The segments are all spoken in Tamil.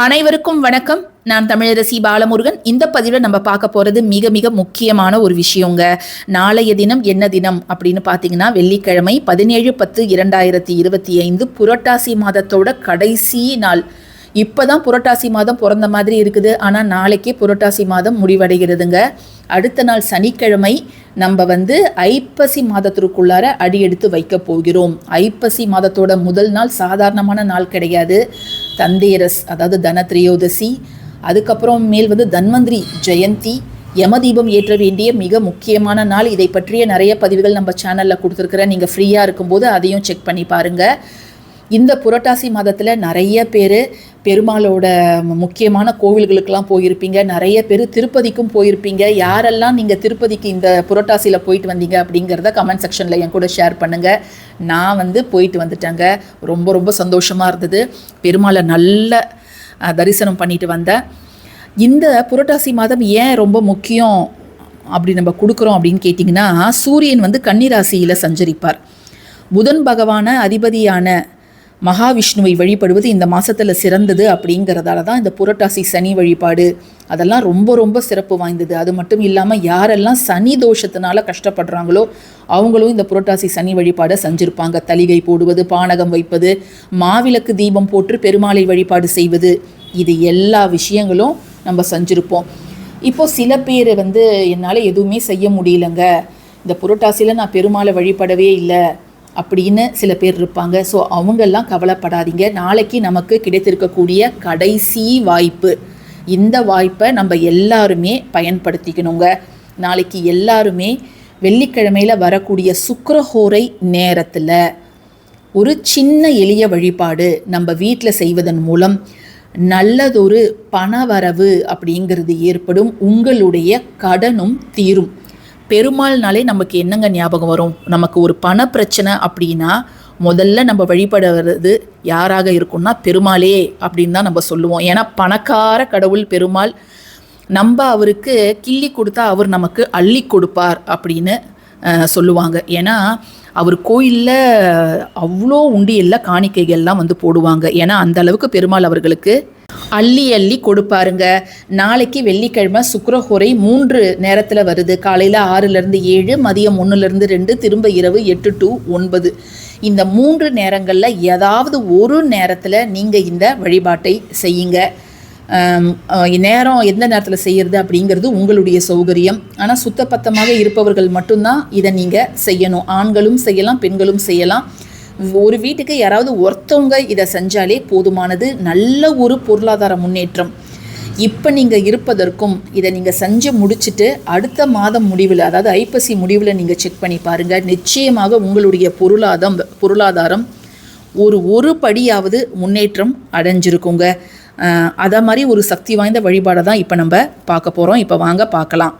அனைவருக்கும் வணக்கம். நான் தமிழரசி பாலமுருகன். இந்த பதிவில் நம்ம பார்க்க போகிறது மிக மிக முக்கியமான ஒரு விஷயங்க. நாளைய தினம் என்ன தினம் அப்படின்னு பார்த்தீங்கன்னா வெள்ளிக்கிழமை பதினேழு பத்து இரண்டாயிரத்தி இருபத்தி ஐந்து புரட்டாசி மாதத்தோட கடைசி நாள். இப்போதான் புரட்டாசி மாதம் பிறந்த மாதிரி இருக்குது. ஆனால் நாளைக்கே புரட்டாசி மாதம் முடிவடைகிறதுங்க. அடுத்த நாள் சனிக்கிழமை நம்ம வந்து ஐப்பசி மாதத்திற்குள்ளார அடி எடுத்து வைக்க போகிறோம். ஐப்பசி மாதத்தோட முதல் நாள் சாதாரணமான நாள் கிடையாது. தந்தேரஸ் அதாவது தன திரையோதசி அதுக்கப்புறம் மேல் வந்து தன்வந்திரி ஜெயந்தி யமதீபம் ஏற்ற வேண்டிய மிக முக்கியமான நாள். இதை பற்றிய நிறைய பதிவுகள் நம்ம சேனலில் கொடுத்துருக்குறேன். நீங்கள் ஃப்ரீயாக இருக்கும்போது அதையும் செக் பண்ணி பாருங்கள் இந்த புரட்டாசி மாதத்தில் நிறைய பேர் பெருமாளோட முக்கியமான கோவில்களுக்கெல்லாம் போயிருப்பீங்க. நிறைய பேர் திருப்பதிக்கும் போயிருப்பீங்க. யாரெல்லாம் நீங்கள் திருப்பதிக்கு இந்த புரட்டாசியில் போயிட்டு வந்தீங்க அப்படிங்கிறத கமெண்ட் செக்ஷனில் என் கூட ஷேர் பண்ணுங்கள் நான் வந்து போயிட்டு வந்துட்டேங்க. ரொம்ப ரொம்ப சந்தோஷமாக இருந்தது. பெருமாளை நல்ல தரிசனம் பண்ணிட்டு வந்தேன் இந்த புரட்டாசி மாதம் ஏன் ரொம்ப முக்கியம் அப்படி நம்ம கொடுக்குறோம் அப்படின்னு கேட்டிங்கன்னா சூரியன் வந்து கன்னிராசியில் சஞ்சரிப்பார். புதன் பகவான அதிபதியான மகாவிஷ்ணுவை வழிபடுவது இந்த மாதத்தில் சிறந்தது அப்படிங்கிறதால தான் இந்த புரட்டாசி சனி வழிபாடு அதெல்லாம் ரொம்ப ரொம்ப சிறப்பு வாய்ந்தது. அது மட்டும் இல்லாமல் யாரெல்லாம் சனி தோஷத்தினால கஷ்டப்படுறாங்களோ அவங்களும் இந்த புரட்டாசி சனி வழிபாடை செஞ்சுருப்பாங்க. தலிகை போடுவது பானகம் வைப்பது மாவிளக்கு தீபம் போட்டு பெருமாளை வழிபாடு செய்வது இது எல்லா விஷயங்களும் நம்ம செஞ்சுருப்போம். இப்போ சில பேர் வந்து என்னால் எதுவுமே செய்ய முடியலங்க. இந்த புரட்டாசியில் நான் பெருமாளை வழிபடவே இல்லை. அப்படின்னு சில பேர் இருப்பாங்க. ஸோ அவங்கெல்லாம் கவலைப்படாதீங்க. நாளைக்கு நமக்கு கிடைத்திருக்கக்கூடிய கடைசி வாய்ப்பு. இந்த வாய்ப்பை நம்ம எல்லாருமே பயன்படுத்திக்கணுங்க. நாளைக்கு எல்லாருமே வெள்ளிக்கிழமையில் வரக்கூடிய சுக்கரஹோரை நேரத்தில் ஒரு சின்ன எளிய வழிபாடு நம்ம வீட்டில் செய்வதன் மூலம் நல்லதொரு பணவரவு அப்படிங்கிறது ஏற்படும். உங்களுடைய கடனும் தீரும். பெருமாள்னாலே நமக்கு என்னங்க ஞாபகம் வரும்? நமக்கு ஒரு பண பிரச்சனை அப்படின்னா முதல்ல நம்ம வழிபடுறது யாராக இருக்கும்னா பெருமாளே அப்படின்னு தான் நம்ம சொல்லுவோம். ஏன்னா பணக்கார கடவுள் பெருமாள் நம்ம அவருக்கு கிள்ளி கொடுத்தா அவர் நமக்கு அள்ளி கொடுப்பார் அப்படின்னு சொல்லுவாங்க. ஏன்னா அவர் கோயிலில் அவ்வளோ உண்டியல்ல காணிக்கைகள்லாம் வந்து போடுவாங்க. ஏன்னா அந்த அளவுக்கு பெருமாள் அவர்களுக்கு அள்ளி அள்ளி கொடுப்பாருங்க. நாளைக்கு வெள்ளிக்கிழமை சுக்கிரஹோரை மூன்று நேரத்தில் வருது. காலையில் ஆறுலேருந்து ஏழு மதியம் ஒன்றுலேருந்து ரெண்டு திரும்ப இரவு எட்டு டு ஒன்பது. இந்த மூன்று நேரங்களில் ஏதாவது ஒரு நேரத்தில் நீங்கள் இந்த வழிபாட்டை செய்யுங்க. நேரம் எந்த நேரத்தில் செய்யறது அப்படிங்கிறது உங்களுடைய சௌகரியம். ஆனால் சுத்தப்பத்தமாக இருப்பவர்கள் மட்டும்தான் இதை நீங்கள் செய்யணும். ஆண்களும் செய்யலாம் பெண்களும் செய்யலாம். ஒரு வீட்டுக்கு யாராவது ஒருத்தவங்க இதை செஞ்சாலே போதுமானது நல்ல ஒரு பொருளாதார முன்னேற்றம். இப்போ நீங்கள் இருப்பதற்கும் இதை நீங்கள் செஞ்சு முடிச்சுட்டு அடுத்த மாதம் முடிவில் அதாவது ஐப்பசி முடிவில் நீங்கள் செக் பண்ணி பாருங்கள் நிச்சயமாக உங்களுடைய பொருளாதாரம் பொருளாதாரம் ஒரு ஒரு படியாவது முன்னேற்றம் அடைஞ்சிருக்குங்க. அதை மாதிரி ஒரு சக்தி வாய்ந்த வழிபாடை தான் இப்போ நம்ம பார்க்க போகிறோம் இப்போ வாங்க பார்க்கலாம்.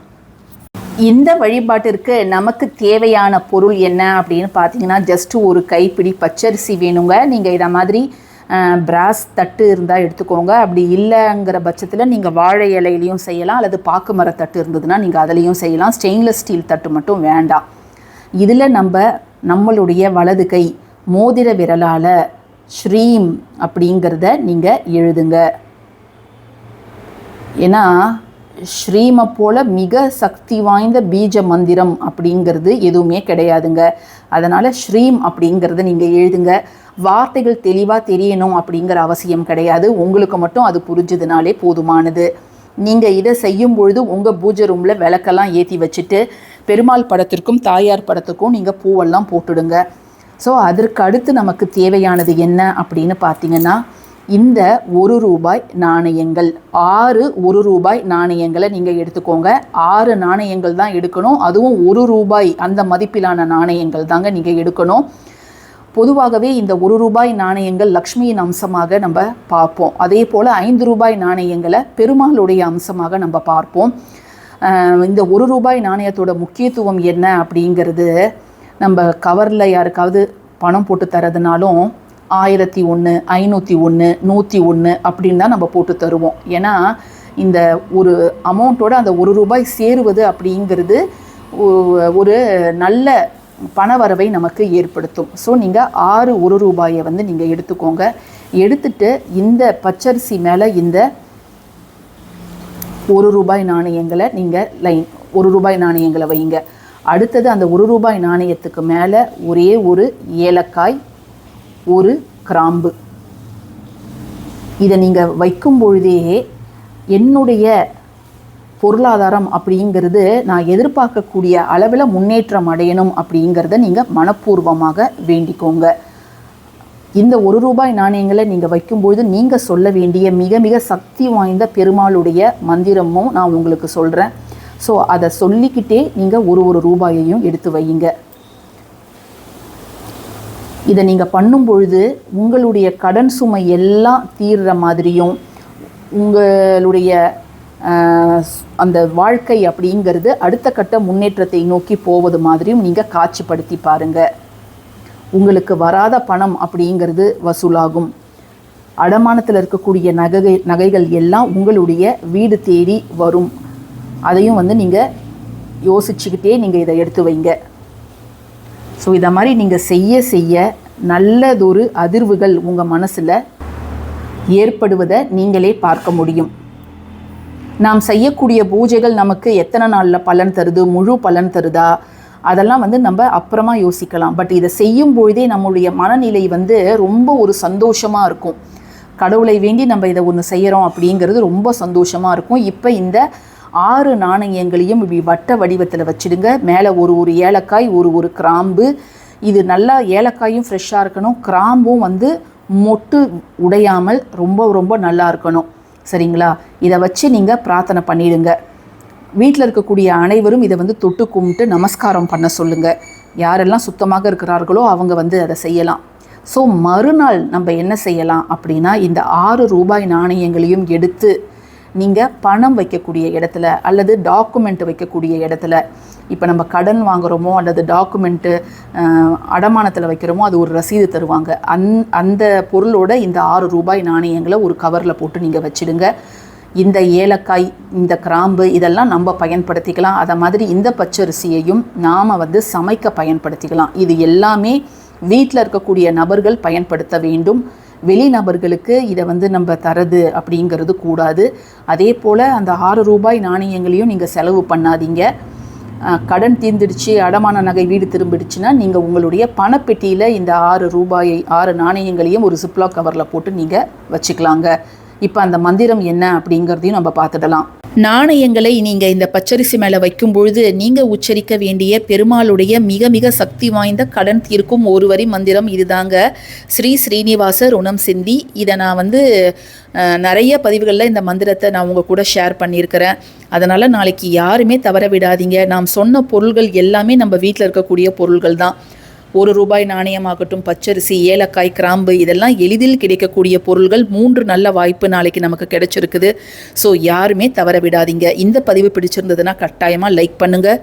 இந்த வழிபாட்டிற்கு நமக்கு தேவையான பொருள் என்ன அப்படின்னு பார்த்தீங்கன்னா ஜஸ்ட் ஒரு கைப்பிடி பச்சரிசி வேணுங்க. நீங்கள் இதை மாதிரி பிராஸ் தட்டு இருந்தால் எடுத்துக்கோங்க. அப்படி இல்லைங்கிற பட்சத்தில் நீங்கள் வாழை இலையிலையும் செய்யலாம் அல்லது பாக்கு மர தட்டு இருந்ததுன்னா நீங்கள் அதுலேயும் செய்யலாம். ஸ்டெயின்லெஸ் ஸ்டீல் தட்டு மட்டும் வேண்டாம். இதில் நம்ம நம்மளுடைய வலது கை மோதிர விரலால் ஸ்ரீம் அப்படிங்கிறத நீங்கள் எழுதுங்க. ஏன்னா ஸ்ரீமை போல மிக சக்தி வாய்ந்த பீஜ மந்திரம் அப்படிங்கிறது எதுவுமே கிடையாதுங்க. அதனால் ஸ்ரீம் அப்படிங்கிறத நீங்கள் எழுதுங்க. வார்த்தைகள் தெளிவாக தெரியணும் அப்படிங்கிற அவசியம் கிடையாது. உங்களுக்கு மட்டும் அது புரிஞ்சதுனாலே போதுமானது. நீங்கள் இதை செய்யும் பொழுது உங்கள் பூஜை ரூமில் விளக்கெல்லாம் ஏற்றி வச்சுட்டு பெருமாள் படத்திற்கும் தாயார் படத்துக்கும் நீங்கள் பூவெல்லாம் போட்டுடுங்க. ஸோ அதற்கு அடுத்து நமக்கு தேவையானது என்ன அப்படின்னு பார்த்தீங்கன்னா இந்த ஒரு ரூபாய் நாணயங்கள். ஆறு ஒரு ரூபாய் நாணயங்களை நீங்கள் எடுத்துக்கோங்க. ஆறு நாணயங்கள் தான் எடுக்கணும். அதுவும் ஒரு ரூபாய் அந்த மதிப்பிலான நாணயங்கள் தாங்க நீங்கள் எடுக்கணும். பொதுவாகவே இந்த ஒரு ரூபாய் நாணயங்கள் லக்ஷ்மியின் அம்சமாக நம்ம பார்ப்போம். அதே போல் ஐந்து ரூபாய் நாணயங்களை பெருமாளுடைய அம்சமாக நம்ம பார்ப்போம். இந்த ஒரு ரூபாய் நாணயத்தோட முக்கியத்துவம் என்ன அப்படிங்கிறது நம்ம கவரில் யாருக்காவது பணம் போட்டு தரதுனாலும் ஆயிரத்தி ஒன்று ஐநூற்றி ஒன்று நூற்றி ஒன்று அப்படின்னு தான் நம்ம போட்டு தருவோம். ஏன்னா இந்த ஒரு அமௌண்ட்டோட அந்த ஒரு ரூபாய் சேருவது அப்படிங்கிறது ஒ- ஒரு நல்ல பணவரவை நமக்கு ஏற்படுத்தும். ஸோ நீங்கள் ஆறு ஒரு ரூபாயை வந்து நீங்கள் எடுத்துக்கோங்க. எடுத்துட்டு இந்த பச்சரிசி மேலே இந்த ஒரு ரூபாய் நாணயங்களை நீங்கள் லைன் ஒரு ரூபாய் நாணயங்களை வைங்க. அடுத்தது அந்த ஒரு ரூபாய் நாணயத்துக்கு மேலே ஒரே ஒரு ஏலக்காய் ஒரு கிராம்பு. இதை நீங்கள் வைக்கும் பொழுதே என்னுடைய பொருளாதாரம் அப்படிங்கிறது நான் எதிர்பார்க்கக்கூடிய அளவில் முன்னேற்றம் அடையணும் அப்படிங்கிறத நீங்கள் மனப்பூர்வமாக வேண்டிக்கோங்க. இந்த ஒரு ரூபாய் நாணயங்களை நீங்கள் வைக்கும்பொழுது நீங்கள் சொல்ல வேண்டிய மிக மிக சக்தி வாய்ந்த பெருமாளுடைய மந்திரமும் நான் உங்களுக்கு சொல்கிறேன் ஸோ அதை சொல்லிக்கிட்டே நீங்கள் ஒரு ஒரு ரூபாயையும் எடுத்து வையுங்க. இதை நீங்கள் பண்ணும் பொழுது உங்களுடைய கடன் சுமை எல்லாம் தீர்ற மாதிரியும் உங்களுடைய அந்த வாழ்க்கை அப்படிங்கிறது அடுத்த கட்ட முன்னேற்றத்தை நோக்கி போவது மாதிரியும் நீங்கள் காட்சிப்படுத்தி பாருங்கள் உங்களுக்கு வராத பணம் அப்படிங்கிறது வசூலாகும். அடமானத்தில் இருக்கக்கூடிய நகை நகைகள் எல்லாம் உங்களுடைய வீடு தேடி வரும். அதையும் வந்து நீங்கள் யோசிச்சுக்கிட்டே நீங்கள் இதை எடுத்து வைங்க. ஸோ இதை மாதிரி நீங்கள் செய்ய செய்ய நல்லதொரு அதிர்வுகள் உங்கள் மனசில் ஏற்படுவதை நீங்களே பார்க்க முடியும். நாம் செய்யக்கூடிய பூஜைகள் நமக்கு எத்தனை நாளில் பலன் தருது முழு பலன் தருதா? அதெல்லாம் வந்து நம்ம அப்புறமா யோசிக்கலாம். பட் இதை செய்யும் பொழுதே நம்மளுடைய மனநிலை வந்து ரொம்ப ஒரு சந்தோஷமாக இருக்கும். கடவுளை வேண்டி நம்ம இதை ஒன்று செய்கிறோம் அப்படிங்கிறது ரொம்ப சந்தோஷமாக இருக்கும். இப்போ இந்த ஆறு நாணயங்களையும் இப்படி வட்ட வடிவத்தில் வச்சிடுங்க. மேலே ஒரு ஒரு ஏலக்காய் ஒரு ஒரு கிராம்பு. இது நல்லா ஏலக்காயும் ஃப்ரெஷ்ஷாக இருக்கணும். கிராம்பும் வந்து மொட்டு உடையாமல் ரொம்ப ரொம்ப நல்லா இருக்கணும். சரிங்களா? இதை வச்சு நீங்கள் பிரார்த்தனை பண்ணிடுங்க. வீட்டில் இருக்கக்கூடிய அனைவரும் இதை வந்து தொட்டு கும்பிட்டு நமஸ்காரம் பண்ண சொல்லுங்கள் யாரெல்லாம் சுத்தமாக இருக்கிறார்களோ அவங்க வந்து அதை செய்யலாம். ஸோ மறுநாள் நம்ம என்ன செய்யலாம் அப்படின்னா இந்த ஆறு ரூபாய் நாணயங்களையும் எடுத்து நீங்கள் பணம் வைக்கக்கூடிய இடத்துல அல்லது டாக்குமெண்ட் வைக்கக்கூடிய இடத்துல இப்போ நம்ம கடன் வாங்குகிறோமோ அல்லது டாக்குமெண்ட்டு அடமானத்தில் வைக்கிறோமோ அது ஒரு ரசீது தருவாங்க. அந் அந்த பொருளோட இந்த ஆறு ரூபாய் நாணயங்களை ஒரு கவரில் போட்டு நீங்கள் வச்சிடுங்க. இந்த ஏலக்காய் இந்த கிராம்பு இதெல்லாம் நம்ம பயன்படுத்திக்கலாம். அதை மாதிரி இந்த பச்சரிசியையும் நாம் வந்து சமைக்க பயன்படுத்திக்கலாம். இது எல்லாமே வீட்டில் இருக்கக்கூடிய நபர்கள் பயன்படுத்த வேண்டும். வெளிநபர்களுக்கு இதை வந்து நம்ம தரது அப்படிங்கிறது கூடாது. அதே போல் அந்த ஆறு ரூபாய் நாணயங்களையும் நீங்கள் செலவு பண்ணாதீங்க. கடன் தீர்ந்துடுச்சு அடமான நகை வீடு திரும்பிடுச்சுன்னா நீங்கள் உங்களுடைய பணப்பெட்டியில் இந்த ஆறு ரூபாயை ஆறு நாணயங்களையும் ஒரு சிப்லாக் கவரில் போட்டு நீங்கள் வச்சுக்கலாங்க. இப்போ அந்த மந்திரம் என்ன அப்படிங்கிறதையும் நம்ம பார்த்துடலாம். நாணயங்களை நீங்கள் இந்த பச்சரிசி மேலே வைக்கும் பொழுது நீங்கள் உச்சரிக்க வேண்டிய பெருமாளுடைய மிக மிக சக்தி வாய்ந்த கடன் தீர்க்கும் ஒரு வரி மந்திரம் இதுதாங்க. ஸ்ரீ ஸ்ரீனிவாச ருணம் சிந்தி. இதை நான் வந்து நிறைய பதிவுகளில் இந்த மந்திரத்தை நான் உங்கள் கூட ஷேர் பண்ணியிருக்கிறேன். அதனால் நாளைக்கு யாருமே தவற விடாதீங்க. நாம் சொன்ன பொருள்கள் எல்லாமே நம்ம வீட்டில் இருக்கக்கூடிய பொருள்கள் தான். ஒரு ரூபாய் நாணயமாகட்டும் பச்சரிசி ஏலக்காய் கிராம்பு இதெல்லாம் எளிதில் கிடைக்கக்கூடிய பொருள்கள் மூன்று நல்ல வாய்ப்பு நாளைக்கு நமக்கு கிடைச்சிருக்குது. ஸோ யாருமே தவற விடாதீங்க. இந்த பதிவு பிடிச்சிருந்ததுன்னா கட்டாயமாக லைக் பண்ணுங்கள்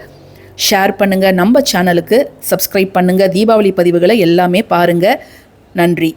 ஷேர் பண்ணுங்கள் நம்ம சேனலுக்கு சப்ஸ்கிரைப் பண்ணுங்கள் தீபாவளி பதிவுகளை எல்லாமே பாருங்கள் நன்றி.